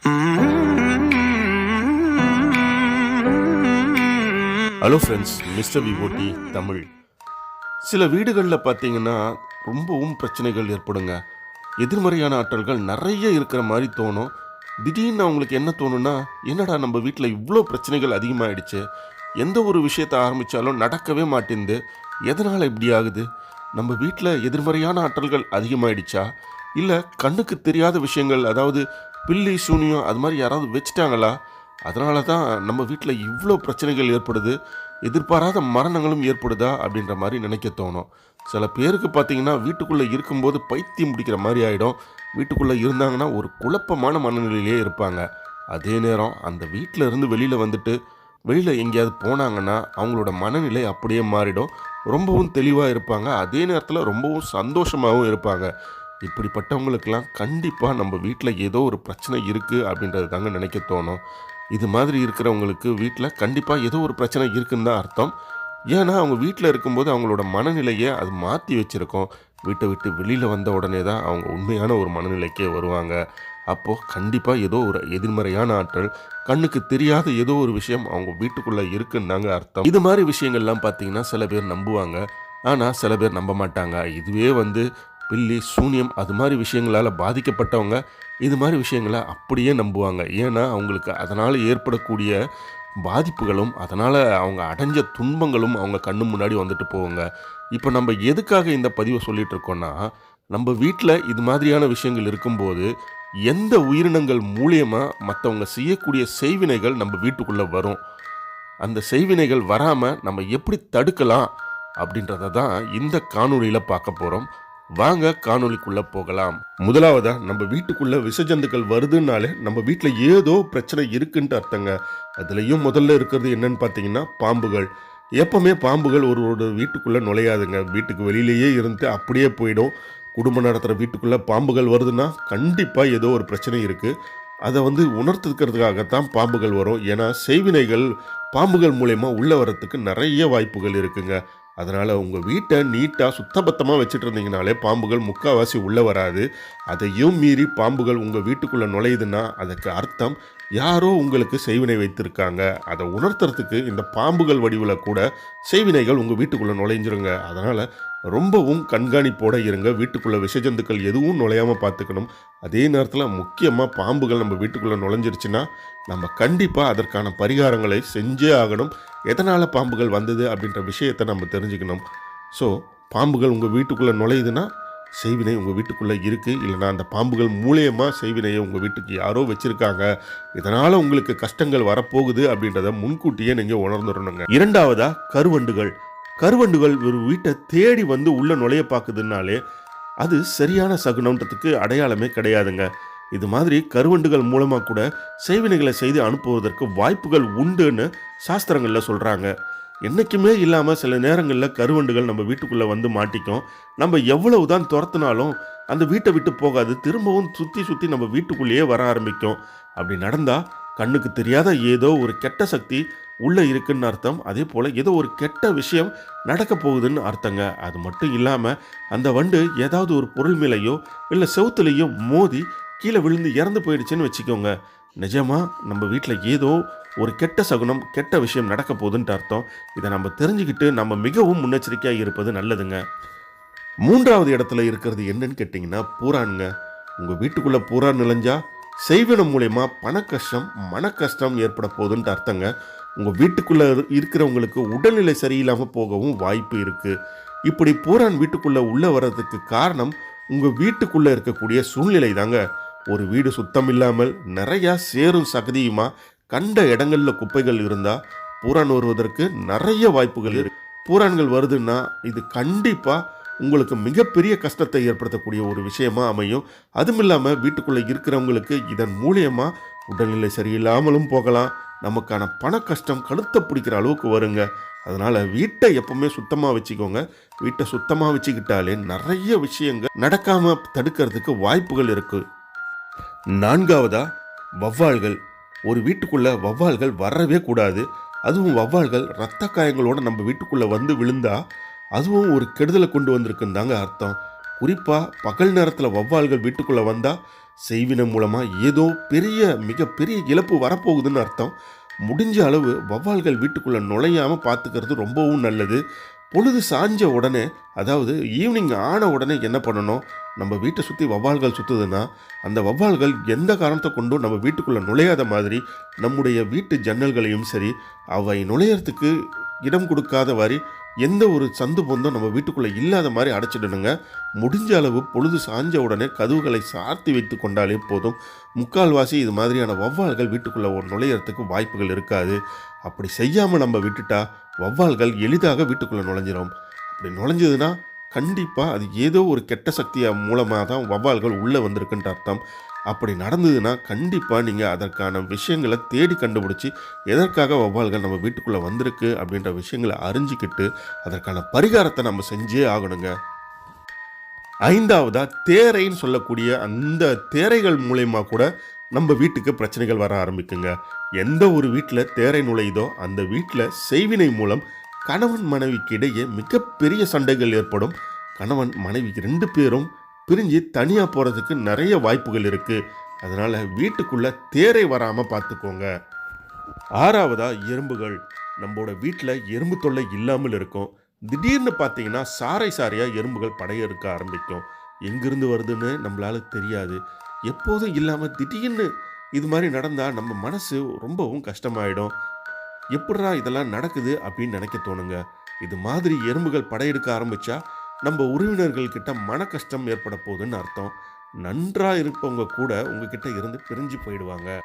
Hello friends mister விவோட்டி தமிழ். சில வீடுகளில் பார்த்தீங்கன்னா ரொம்பவும் பிரச்சனைகள் ஏற்படுங்க. எதிர்மறையான ஆற்றல்கள் நிறைய இருக்கிற மாதிரி தோணும். திடீர்னு அவங்களுக்கு என்ன தோணும்னா என்னடா நம்ம வீட்டில் இவ்வளோ பிரச்சனைகள் அதிகமாகிடுச்சு எந்த ஒரு விஷயத்தை ஆரம்பித்தாலும் நடக்கவே மாட்டேங்குது எதனால் இப்படி ஆகுது? நம்ம வீட்டில் எதிர்மறையான ஆற்றல்கள் அதிகமாகிடுச்சா இல்லை கண்ணுக்கு தெரியாத விஷயங்கள் அதாவது பில்லி சூனியம் அது மாதிரி யாராவது வச்சுட்டாங்களா? அதனால தான் நம்ம வீட்டில் இவ்வளோ பிரச்சனைகள் ஏற்படுது. எதிர்பாராத மரணங்களும் ஏற்படுதா? அப்படின்ற மாதிரி நினைக்க தோணும். சில பேருக்கு பார்த்தீங்கன்னா வீட்டுக்குள்ளே இருக்கும்போது பைத்தியம் பிடிக்கிற மாதிரி ஆகிடும் வீட்டுக்குள்ளே இருந்தாங்கன்னா ஒரு குழப்பமான மனநிலையிலே இருப்பாங்க. அதே நேரம் அந்த வீட்டில் இருந்து வெளியில் வந்துட்டு வெளியில் எங்கேயாவது போனாங்கன்னா அவங்களோட மனநிலை அப்படியே மாறிடும். ரொம்பவும் தெளிவாக இருப்பாங்க. அதே நேரத்தில் ரொம்பவும் சந்தோஷமாகவும் இருப்பாங்க. இப்படிப்பட்டவங்களுக்கெல்லாம் கண்டிப்பாக நம்ம வீட்டில் ஏதோ ஒரு பிரச்சனை இருக்குது அப்படின்றது தாங்க நினைக்க தோணும். இது மாதிரி இருக்கிறவங்களுக்கு வீட்டில் கண்டிப்பாக ஏதோ ஒரு பிரச்சனை இருக்குன்னு தான் அர்த்தம். ஏன்னா அவங்க வீட்டில் இருக்கும்போது அவங்களோட மனநிலையை அது மாற்றி வச்சுருக்கோம். வீட்டை விட்டு வெளியில் வந்த உடனே தான் அவங்க உண்மையான ஒரு மனநிலைக்கே வருவாங்க. அப்போது கண்டிப்பாக ஏதோ ஒரு எதிர்மறையான ஆற்றல் கண்ணுக்கு தெரியாத ஏதோ ஒரு விஷயம் அவங்க வீட்டுக்குள்ளே இருக்குன்னாங்க அர்த்தம். இது மாதிரி விஷயங்கள்லாம் பார்த்தீங்கன்னா சில பேர் நம்புவாங்க. ஆனால் சில பேர் நம்ப மாட்டாங்க. இதுவே வந்து பில்லி சூனியம் அது மாதிரி விஷயங்களால் பாதிக்கப்பட்டவங்க இது மாதிரி விஷயங்களை அப்படியே நம்புவாங்க. ஏன்னா அவங்களுக்கு அதனால் ஏற்படக்கூடிய பாதிப்புகளும் அதனால் அவங்க அடைஞ்ச துன்பங்களும் அவங்க கண்ணு முன்னாடி வந்துட்டு போவாங்க இப்போ நம்ம எதுக்காக இந்த பதிவை சொல்லிட்டு இருக்கோம்னா நம்ம வீட்டில் இது மாதிரியான விஷயங்கள் இருக்கும்போது எந்த உயிரினங்கள் மூலியமாக மற்றவங்க செய்யக்கூடிய செய்வினைகள் நம்ம வீட்டுக்குள்ளே வரும்? அந்த செய்வினைகள் வராமல் நம்ம எப்படி தடுக்கலாம்? அப்படின்றத தான் இந்த காணொளியில் பார்க்க போகிறோம் வாங்க காணொலிக்குள்ள போகலாம். முதலாவதா நம்ம வீட்டுக்குள்ள விஷஜந்துக்கள் வருதுன்னாலே நம்ம வீட்டில் ஏதோ பிரச்சனை இருக்குன்ட்டு அர்த்தங்க. அதுலேயும் முதல்ல இருக்கிறது என்னன்னு பார்த்தீங்கன்னா பாம்புகள். எப்பவுமே பாம்புகள் ஒருவரோட வீட்டுக்குள்ளே நுழையாதுங்க. வீட்டுக்கு வெளியிலேயே இருந்து அப்படியே போயிடும். குடும்பம் நடத்துகிற வீட்டுக்குள்ளே பாம்புகள் வருதுன்னா கண்டிப்பாக ஏதோ ஒரு பிரச்சனை இருக்குது அதை வந்து உணர்த்துக்கிறதுக்காகத்தான் பாம்புகள் வரும். ஏன்னா செய்வினைகள் பாம்புகள் மூலயமா உள்ளே வரத்துக்கு நிறைய வாய்ப்புகள் இருக்குங்க. அதனால் உங்கள் வீட்டை நீட்டாக சுத்தபத்தமாக வச்சுட்டு இருந்தீங்கனாலே பாம்புகள் முக்கால்வாசி உள்ளே வராது. அதையும் மீறி பாம்புகள் உங்கள் வீட்டுக்குள்ளே நுழையுதுன்னா அதுக்கு அர்த்தம் யாரோ உங்களுக்கு செய்வினை வைத்திருக்காங்க. அதை உணர்த்துறதுக்கு இந்த பாம்புகள் வடிவில் கூட செய்வினைகள் உங்கள் வீட்டுக்குள்ளே நுழைஞ்சிருங்க. அதனால் ரொம்பவும் கண்காணிப்போட இருங்க. வீட்டுக்குள்ளே விஷஜந்துக்கள் எதுவும் நுழையாமல் பார்த்துக்கணும். அதே நேரத்தில் முக்கியமாக பாம்புகள் நம்ம வீட்டுக்குள்ளே நுழைஞ்சிருச்சுன்னா நம்ம கண்டிப்பாக அதற்கான பரிகாரங்களை செஞ்சே ஆகணும். எதனால் பாம்புகள் வந்தது அப்படின்ற விஷயத்தை நம்ம தெரிஞ்சுக்கணும். ஸோ பாம்புகள் உங்கள் வீட்டுக்குள்ளே நுழையுதுன்னா செய்வினை உங்கள் வீட்டுக்குள்ளே இருக்குது இல்லைனா அந்த பாம்புகள் மூலியமாக செய்வினையை உங்கள் வீட்டுக்கு யாரோ வச்சுருக்காங்க. இதனால் உங்களுக்கு கஷ்டங்கள் வரப்போகுது அப்படின்றத முன்கூட்டியே நீங்கள் உணர்ந்துடணுங்க. இரண்டாவதாக கருவண்டுகள். கருவண்டுகள் ஒரு வீட்டை தேடி வந்து உள்ளே நுழைய பார்க்குதுனாலே அது சரியான சகுனன்றதுக்கு அடையாளமே கிடையாதுங்க. இது மாதிரி கருவண்டுகள் மூலமாக கூட செய்வினைகளை செய்து அனுப்புவதற்கு வாய்ப்புகள் உண்டுன்னு சாஸ்திரங்களில் சொல்கிறாங்க என்றைக்குமே இல்லாமல் சில நேரங்களில் கருவண்டுகள் நம்ம வீட்டுக்குள்ளே வந்து மாட்டிக்கும். நம்ம எவ்வளவு தான் துரத்துனாலும் அந்த வீட்டை விட்டு போகாது திரும்பவும் சுற்றி சுற்றி நம்ம வீட்டுக்குள்ளேயே வர ஆரம்பிக்கும். அப்படி நடந்தால் கண்ணுக்கு தெரியாத ஏதோ ஒரு கெட்ட சக்தி உள்ளே இருக்குன்னு அர்த்தம். அதே போல் ஏதோ ஒரு கெட்ட விஷயம் நடக்க போகுதுன்னு அர்த்தங்க. அது மட்டும் இல்லாமல் அந்த வண்டு ஏதாவது ஒரு பொருள் மேலேயோ இல்லை செவுத்துலேயோ மோதி கீழே விழுந்து இறந்து போயிடுச்சுன்னு வச்சுக்கோங்க. நிஜமாக நம்ம வீட்டில் ஏதோ ஒரு கெட்ட சகுனம் கெட்ட விஷயம் நடக்க போகுதுன்ட்டு அர்த்தம். இதை நம்ம தெரிஞ்சுக்கிட்டு நம்ம மிகவும் முன்னெச்சரிக்கையாக இருப்பது நல்லதுங்க. மூன்றாவது இடத்துல இருக்கிறது என்னன்னு கேட்டிங்கன்னா பூரானுங்க. உங்கள் வீட்டுக்குள்ளே பூரான் நுழைஞ்சா செய்வனம் மூலயமா பண கஷ்டம் மன கஷ்டம் ஏற்பட போகுதுன்ட்டு அர்த்தங்க. உங்கள் வீட்டுக்குள்ளே இருக்கிறவங்களுக்கு உடல்நிலை சரியில்லாமல் போகவும் வாய்ப்பு இருக்குது இப்படி பூரான் வீட்டுக்குள்ளே உள்ளே வர்றதுக்கு காரணம் உங்கள் வீட்டுக்குள்ளே இருக்கக்கூடிய சூழ்நிலை தாங்க ஒரு வீடு சுத்தம் இல்லாமல் நிறையா சேரும் சகதியுமா? கண்ட இடங்களில் குப்பைகள் இருந்தால் பூரான் வருவதற்கு நிறைய வாய்ப்புகள் இருக்கு. பூரான்கள் வருதுன்னா இது கண்டிப்பாக உங்களுக்கு மிகப்பெரிய கஷ்டத்தை ஏற்படுத்தக்கூடிய ஒரு விஷயமா அமையும். அதுவும் இல்லாமல் வீட்டுக்குள்ளே இருக்கிறவங்களுக்கு இதன் மூலியமாக உடல்நிலை சரியில்லாமலும் போகலாம். நமக்கான பண கஷ்டம் கழுத்தை பிடிக்கிற அளவுக்கு வருங்க. அதனால் வீட்டை எப்பவுமே சுத்தமாக வச்சுக்கோங்க. வீட்டை சுத்தமாக வச்சுக்கிட்டாலே நிறைய விஷயங்கள் நடக்காமல் தடுக்கிறதுக்கு வாய்ப்புகள் இருக்குது நான்காவதா? வவ்வால்கள் ஒரு வீட்டுக்குள்ள வவ்வால்கள் வரவே கூடாது. அதுவும் வவ்வால்கள் ரத்த காயங்களோட நம்ம வீட்டுக்குள்ளே வந்து விழுந்தா அதுவும் ஒரு கெடுதலை கொண்டு வந்திருக்குன்னு தாங்க அர்த்தம். குறிப்பாக பகல் நேரத்தில் வவ்வால்கள் வீட்டுக்குள்ளே வந்தால் செய்வினம் மூலமாக ஏதோ பெரிய மிகப்பெரிய இழப்பு வரப்போகுதுன்னு அர்த்தம். முடிஞ்ச அளவு வவ்வால்கள் வீட்டுக்குள்ளே நுழையாமல் பார்த்துக்கிறது ரொம்பவும் நல்லது. பொழுது சாஞ்ச உடனே அதாவது ஈவினிங் ஆன உடனே என்ன பண்ணணும்? நம்ம வீட்டை சுற்றி வவ்வால்கள் சுற்றுதுன்னா அந்த வவ்வால்கள் எந்த காரணத்தை கொண்டும் நம்ம வீட்டுக்குள்ளே நுழையாத மாதிரி நம்முடைய வீட்டு ஜன்னல்களையும் சரி அவை நுழையிறதுக்கு இடம் கொடுக்காத மாதிரி எந்த ஒரு சந்து பொந்தும் நம்ம வீட்டுக்குள்ளே இல்லாத மாதிரி அடைச்சிடணுங்க. முடிஞ்ச அளவு பொழுது சாஞ்ச உடனே கதவுகளை சார்த்தி வைத்து கொண்டாலே போதும். முக்கால்வாசி இது மாதிரியான வவ்வால்கள் வீட்டுக்குள்ளே நுழையிறதுக்கு வாய்ப்புகள் இருக்காது. அப்படி செய்யாமல் நம்ம விட்டுட்டா வவ்வால்கள் எளிதாக வீட்டுக்குள்ளே நுழைஞ்சிரும். அப்படி நுழைஞ்சதுன்னா கண்டிப்பாக அது ஏதோ ஒரு கெட்ட சக்தியாக மூலமாக தான் வவ்வால்கள் உள்ளே வந்திருக்குன்ற அர்த்தம். அப்படி நடந்ததுன்னா கண்டிப்பாக நீங்கள் அதற்கான விஷயங்களை தேடி கண்டுபிடிச்சி எதற்காக வவ்வால்கள் நம்ம வீட்டுக்குள்ளே வந்திருக்கு அப்படின்ற விஷயங்களை அறிஞ்சிக்கிட்டு அதற்கான பரிகாரத்தை நம்ம செஞ்சே ஆகணுங்க. ஐந்தாவதாக தேரைன்னு சொல்லக்கூடிய அந்த தேரைகள் மூலயமா கூட நம்ம வீட்டுக்கு பிரச்சனைகள் வர ஆரம்பிக்குங்க. எந்த ஒரு வீட்டில் தேரை நுழையுதோ அந்த வீட்டில் செய்வினை மூலம் கணவன் மனைவிக்கு இடையே மிகப்பெரிய சண்டைகள் ஏற்படும். கணவன் மனைவி ரெண்டு பேரும் பிரிஞ்சு தனியாக போகிறதுக்கு நிறைய வாய்ப்புகள் இருக்குது அதனால் வீட்டுக்குள்ளே தேரை வராமல் பார்த்துக்கோங்க ஆறாவதா எறும்புகள். நம்மளோட வீட்டில் எறும்பு தொல்லை இல்லாமல் இருக்கும். திடீர்னு பார்த்தீங்கன்னா சாறை சாரையாக எறும்புகள் படையெடுக்க ஆரம்பிக்கும். எங்கிருந்து வருதுன்னு நம்மளால தெரியாது. எப்போதும் இல்லாமல் திடீர்னு இது மாதிரி நடந்தால் நம்ம மனசு ரொம்பவும் கஷ்டமாயிடும். எப்படா இதெல்லாம் நடக்குது அப்படின்னு நினைக்க தோணுங்க. இது மாதிரி எறும்புகள் படையெடுக்க ஆரம்பிச்சா நம்ம உறவினர்கள்கிட்ட மன கஷ்டம் ஏற்பட போகுதுன்னு அர்த்தம். நன்றாக இருப்பவங்க கூட உங்ககிட்ட இருந்து பிரிஞ்சு போயிடுவாங்க.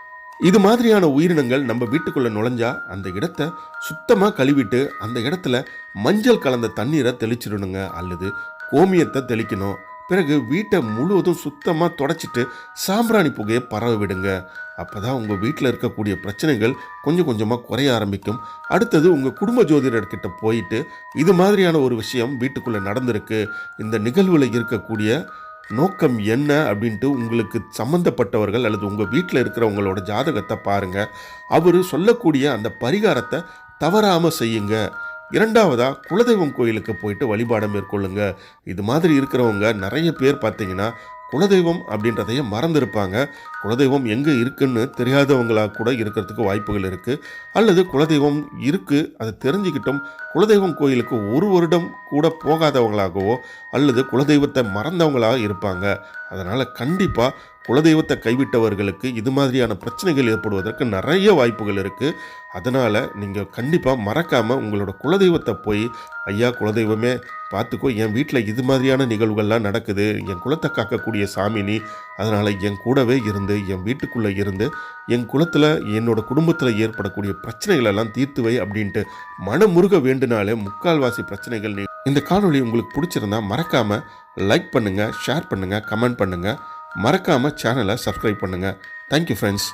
இது மாதிரியான உயிரினங்கள் நம்ம வீட்டுக்குள்ளே நுழைஞ்சா அந்த இடத்த சுத்தமாக கழுவிட்டு அந்த இடத்துல மஞ்சள் கலந்த தண்ணீரை தெளிச்சிடணுங்க. அல்லது கோமியத்தை தெளிக்கணும். பிறகு வீட்டை முழுவதும் சுத்தமாக தொடச்சிட்டு சாம்பிராணி புகையை பரவ விடுங்க. அப்போ தான் உங்கள் வீட்டில் இருக்கக்கூடிய பிரச்சனைகள் கொஞ்சம் கொஞ்சமாக குறைய ஆரம்பிக்கும். அடுத்தது உங்கள் குடும்ப ஜோதிடர்கிட்ட போயிட்டு இது மாதிரியான ஒரு விஷயம் வீட்டுக்குள்ளே நடந்திருக்கு. இந்த நிகழ்வில் இருக்கக்கூடிய நோக்கம் என்ன அப்படின்ட்டு உங்களுக்கு சம்மந்தப்பட்டவர்கள் அல்லது உங்கள் வீட்டில் இருக்கிறவங்களோட ஜாதகத்தை பாருங்கள் அவர் சொல்லக்கூடிய அந்த பரிகாரத்தை தவறாமல் செய்யுங்க. இரண்டாவதாக குலதெய்வம் கோயிலுக்கு போயிட்டு வழிபாடு மேற்கொள்ளுங்க. இது மாதிரி இருக்கிறவங்க நிறைய பேர் பார்த்தீங்கன்னா குலதெய்வம் அப்படின்றதையே மறந்துருப்பாங்க. குலதெய்வம் எங்கே இருக்குன்னு தெரியாதவங்களாக கூட இருக்கிறதுக்கு வாய்ப்புகள் இருக்குது அல்லது குலதெய்வம் இருக்குது அதை தெரிஞ்சுக்கிட்டும் குலதெய்வம் கோயிலுக்கு ஒரு வருடம் கூட போகாதவங்களாகவோ அல்லது குலதெய்வத்தை மறந்தவங்களாக இருப்பாங்க. அதனால் கண்டிப்பாக குலதெய்வத்தை கைவிட்டவர்களுக்கு இது மாதிரியான பிரச்சனைகள் ஏற்படுவதற்கு நிறைய வாய்ப்புகள் இருக்குது அதனால் நீங்கள் கண்டிப்பாக மறக்காமல் உங்களோட குலதெய்வத்தை போய் ஐயா குலதெய்வமே பார்த்துக்கோ என் வீட்டில் இது மாதிரியான நிகழ்வுகள்லாம் நடக்குது. என் குலத்தை காக்கக்கூடிய சாமி நீ. அதனால் என் கூடவே இருந்து என் வீட்டுக்குள்ளே இருந்து என் குலத்தில் என்னோட குடும்பத்தில் ஏற்படக்கூடிய பிரச்சனைகளெல்லாம் தீர்த்து வை அப்படின்ட்டு மனமுருக வேண்டுனாலே முக்கால்வாசி பிரச்சனைகள் நீ இந்த காணொளி உங்களுக்கு பிடிச்சிருந்தா மறக்காமல் லைக் பண்ணுங்கள் ஷேர் பண்ணுங்கள் கமெண்ட் பண்ணுங்கள் மறக்காமல் சேனலை சப்ஸ்கிரைப் பண்ணுங்கள் தேங்க்யூ ஃப்ரெண்ட்ஸ்